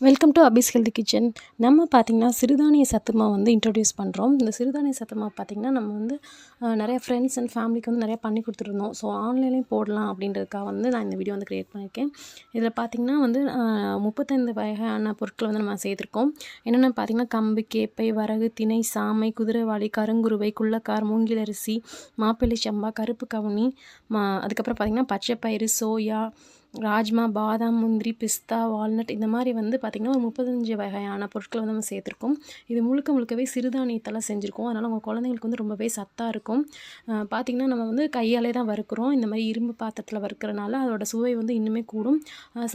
Welcome to Abi's health kitchen நம்ம பார்த்திங்கன்னா சிறுதானிய சத்துமா வந்து இன்ட்ரடியூஸ் பண்ணுறோம் இந்த சிறுதானிய சத்துமா பார்த்திங்கன்னா நம்ம வந்து நிறைய ஃப்ரெண்ட்ஸ் அண்ட் ஃபேமிலிக்கு வந்து நிறையா பண்ணி கொடுத்துருந்தோம். ஸோ ஆன்லைன்லேயும் போடலாம் அப்படின்றதுக்காக வந்து நான் இந்த வீடியோ வந்து க்ரியேட் பண்ணியிருக்கேன் இதில் பார்த்திங்கன்னா வந்து முப்பத்தைந்து வகையான பொருட்களை வந்து நம்ம சேர்த்துருக்கோம். என்னென்ன பார்த்திங்கன்னா கம்பு கேப்பை வரகு திணை சாமை குதிரைவாளி கருங்குருவை குள்ளக்கார் மூங்கிலரிசி மாப்பிள்ளை சம்பா கருப்பு கவுனி மா அதுக்கப்புறம் பார்த்திங்கன்னா பச்சைப்பயிறு சோயா ராஜ்மா பாதாம் முந்திரி பிஸ்தா வால்நட் இந்த மாதிரி வந்து பார்த்திங்கன்னா ஒரு முப்பத்தஞ்சு வகையான பொருட்களை வந்து நம்ம சேர்த்துருக்கோம். இது முழுக்க முழுக்கவே சிறுதானியத்தால் செஞ்சுருக்கோம். அதனால் உங்கள் குழந்தைங்களுக்கு வந்து ரொம்பவே சத்தாக இருக்கும். பார்த்திங்கன்னா நம்ம வந்து கையாலே தான் வறுக்கிறோம். இந்த மாதிரி இரும்பு பாத்திரத்தில் வறுக்கிறனால அதோட சுவை வந்து இன்னுமே கூடும்.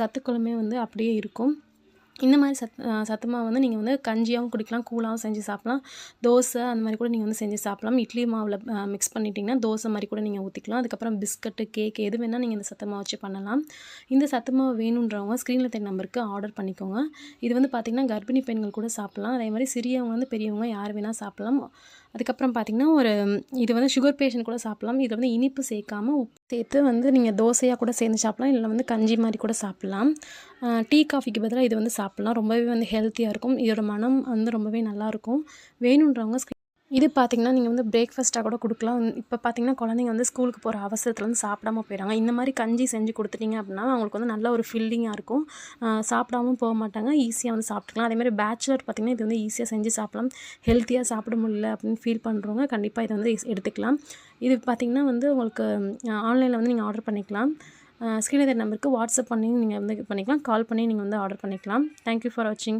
சத்துக்களுமே வந்து அப்படியே இருக்கும். இந்த மாதிரி சத் சத்துமாவை வந்து நீங்கள் வந்து கஞ்சியாகவும் குடிக்கலாம் கூழாகவும் செஞ்சு சாப்பிட்லாம். தோசை அந்த மாதிரி கூட நீங்கள் வந்து செஞ்சு சாப்பிடலாம். இட்லி மாவில் மிக்ஸ் பண்ணிட்டீங்கன்னா தோசை மாதிரி கூட நீங்கள் ஊற்றிக்கலாம் அதுக்கப்புறம் பிஸ்கட்டு கேக் எது வேணால் நீங்கள் இந்த சத்துமாவை வச்சு பண்ணலாம். இந்த சத்துமாவை வேணுன்றவங்க ஸ்க்ரீனில் தெரிய நம்பருக்கு ஆர்டர் பண்ணிக்கோங்க. இது வந்து பார்த்திங்கன்னா கர்ப்பிணி பெண்கள் கூட சாப்பிட்லாம். அதே மாதிரி சிறியவங்க வந்து பெரியவங்க யார் வேணால் சாப்பிட்லாம். அதுக்கப்புறம் பார்த்திங்கன்னா ஒரு இது வந்து சுகர் பேஷண்ட் கூட சாப்பிட்லாம். இதில் வந்து இனிப்பு சேர்க்காம உப்பு சேர்த்து வந்து நீங்கள் தோசையாக கூட சேர்ந்து சாப்பிட்லாம். இல்லை வந்து கஞ்சி மாதிரி கூட சாப்பிட்லாம். டீ காஃபிக்கு பதிலாக இது வந்து சாப்பிட்லாம். ரொம்பவே வந்து ஹெல்த்தியாக இருக்கும். இதோட மனம் வந்து ரொம்பவே நல்லாயிருக்கும் வேணுன்றவங்க இது பார்த்திங்கன்னா நீங்கள் வந்து பிரேக்ஃபாஸ்ட்டாக கூட கொடுக்கலாம். இப்போ பார்த்தீங்கன்னா குழந்தைங்க வந்து ஸ்கூலுக்கு போகிற அவசரத்தில் வந்து சாப்பிடாம போயிடுறாங்க இந்த மாதிரி கஞ்சி செஞ்சு கொடுத்துட்டீங்க அப்படின்னா அவங்களுக்கு வந்து நல்ல ஒரு ஃபில்லிங்காக இருக்கும். சாப்பிடாமல் சாப்பிடாம போக மாட்டாங்க. ஈஸியாக வந்து சாப்பிட்டுக்கலாம். அதேமாதிரி பேச்சுலர் பார்த்திங்கன்னா இது வந்து ஈஸியாக செஞ்சு சாப்பிடலாம். ஹெல்த்தியாக சாப்பிட முடியல அப்படின்னு ஃபீல் பண்ணுறவங்க கண்டிப்பாக இதை வந்து எடுத்துக்கலாம். இது பார்த்திங்கன்னா வந்து உங்களுக்கு ஆன்லைனில் வந்து நீங்கள் ஆர்டர் பண்ணிக்கலாம். ஸ்கிரீன் நம்பருக்கு வாட்ஸ்அப் பண்ணி நீங்கள் வந்து இது பண்ணிக்கலாம். கால் பண்ணி நீங்கள் வந்து ஆர்டர் பண்ணிக்கலாம். தேங்க்யூ ஃபார் வாட்சிங்